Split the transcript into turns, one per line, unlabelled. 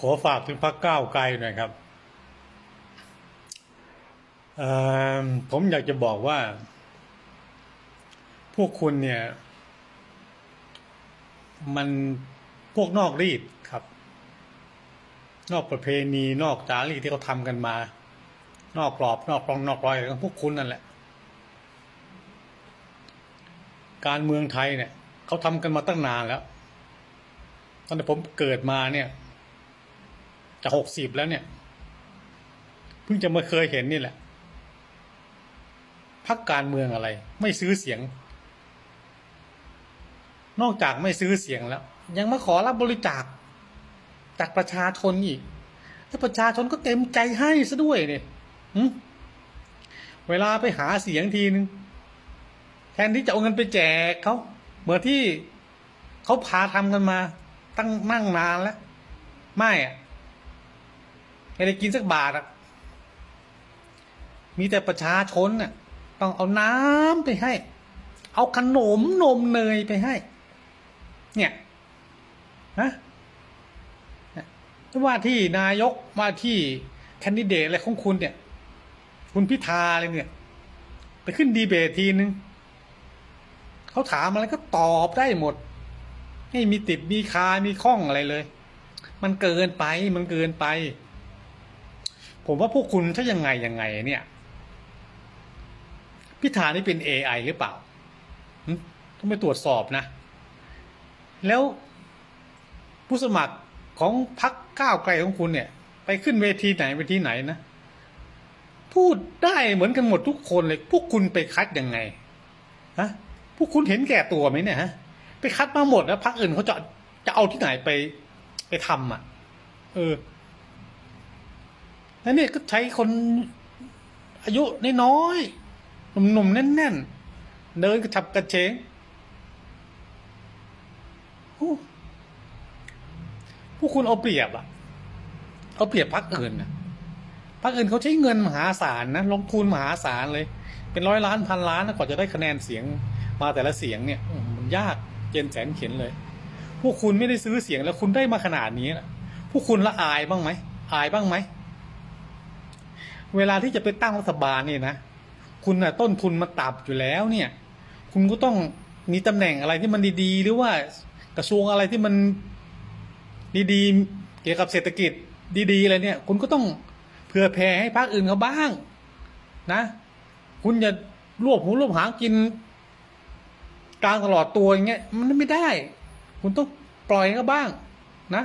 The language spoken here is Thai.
ขอฝากถึงพักก้าวไกลหน่อยครับผมอยากจะบอกว่า พวกคุณเนี่ย มันพวกนอกรีดครับ นอกประเพณีนอกจารีตที่เขาทำกันมา นอกกรอบ นอกรองนอกรอยของพวกคุณนั่นแหละ การเมืองไทยเนี่ยเขาทำกันมาตั้งนานแล้วตอนที่ผมเกิดมาเนี่ย จะหกสิบแล้วเนี่ย เพิ่งจะมาเคยเห็นนี่แหละพักการเมืองอะไร ไม่ซื้อเสียง นอกจากไม่ซื้อเสียงแล้ว ยังมาขอรับบริจาค จากประชาชนอีกแล้วประชาชนก็เต็มใจให้ซะด้วยเนี่ยเวลาไปหาเสียงทีนึงแทนที่จะเอาเงินไปแจกเขาเหมือนที่เขาพาทำกันมา ตั้งนั่งนานแล้ว ไม่อะ ไม่ได้กินสักบาทอะมีแต่ประชาชนน่ะ ต้องเอาน้ำไปให้ เอาขนมนมเนยไปให้ เนี่ยนะว่าที่นายกว่าที่แคนดิเดตอะไรของคุณเนี่ย คุณพิธาอะไรเนี่ย ไปขึ้นดีเบตทีนึงเขาถามอะไรก็ตอบได้หมด ไม่มีติดมีคามีข้องอะไรเลย มันเกินไปมันเกินไป ผมว่าพวกคุณถ้ายังไงยังไงเนี่ย พิธานี่เป็น AI หรือเปล่าต้องไปตรวจสอบนะ แล้วผู้สมัครของพรรคก้าวไกลของคุณเนี่ย ไปขึ้นเวทีไหนเวทีไหนนะ พูดได้เหมือนกันหมดทุกคนเลย พวกคุณไปคัดยังไงฮะพวกคุณเห็นแก่ตัวไหมเนี่ยฮะ ไปคัดมาหมดแล้วพรรคอื่นเขาจะจะเอาที่ไหนไปไปทำอะ เออ แล้วเนี่ยก็ใช้คนอายุน้อยๆหนุ่มๆแน่นๆ เดินกระฉับกระเฉงโอ้พวกคุณเอาเปรียบอะเอาเปรียบพรรคอื่นนะพรรคอื่นเขาใช้เงินมหาศาลนะลงทุนมหาศาลเลย เป็นร้อยล้านพันล้านนะกว่าจะได้คะแนนเสียงมาแต่ละเสียงเนี่ยมันยากเจนแสนเข็นเลย พวกคุณไม่ได้ซื้อเสียงแล้วคุณได้มาขนาดนี้นะพวกคุณละอายบ้างไหมอายบ้างไหม เวลาที่จะไปตั้งรัฐบาลเนี่ยนะคุณนะต้นทุนมันต่ำอยู่แล้วเนี่ย คุณก็ต้องมีตำแหน่งอะไรที่มันดีๆ หรือว่ากระทรวงอะไรที่มันดีๆ เกี่ยวกับเศรษฐกิจดีๆอะไรเนี่ย คุณก็ต้องเผื่อแผ่ให้พรรคอื่นเขาบ้าง นะ คุณอย่ารวบหูรวบหางกินกลางตลอดตัวอย่างเงี้ยมันไม่ได้ คุณต้องปล่อยเขาบ้างนะ